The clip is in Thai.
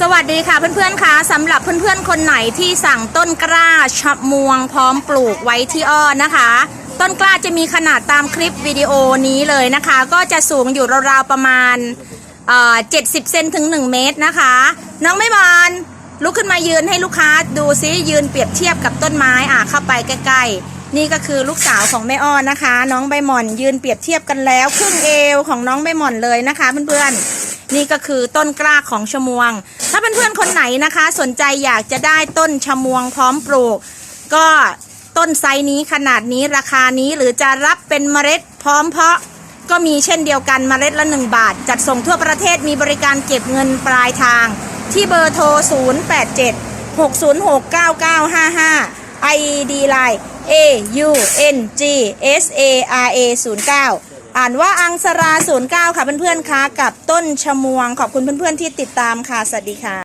สวัสดีค่ะเพื่อนๆคะสำหรับเพื่อนๆคนไหนที่สั่งต้นกล้าชะมวงพร้อมปลูกไว้ที่อ้อนะคะ ต้นกล้าจะมีขนาดตามคลิปวิดีโอนี้เลยนะคะ ก็จะสูงอยู่ราวๆประมาณเอ่อ70เซนถึง 1 เมตรนะคะ น้องไม่บอลลุกขึ้นมายืนให้ลูกค้าดูซิยืนเปรียบเทียบกับต้นไม้อะเข้าไปใกล้ๆ นี่ก็คือลูกสาวของแม่อ้อนนะคะ น้องใบหม่อนยืนเปรียบเทียบกันแล้ว ครึ่งเอวของน้องใบหม่อนเลยนะคะเพื่อนๆ นี่ก็คือต้นกล้าของชะมวง ถ้าเพื่อนๆคนไหนนะคะ สนใจอยากจะได้ต้นชะมวงพร้อมปลูก ก็ต้นไซส์นี้ขนาดนี้ราคานี้หรือจะรับเป็นเมล็ดพร้อมเพาะก็มีเช่นเดียวกันเมล็ดละ 1 บาท จัดส่งทั่วประเทศมีบริการเก็บเงินปลายทาง ที่เบอร์โทร 087 606 9955 ID Line A U N G S A R A 09 อ่านว่าอังสรา09ค่ะเพื่อนๆคะกับต้นชะมวงขอบคุณเพื่อนๆที่ติดตามค่ะสวัสดีค่ะ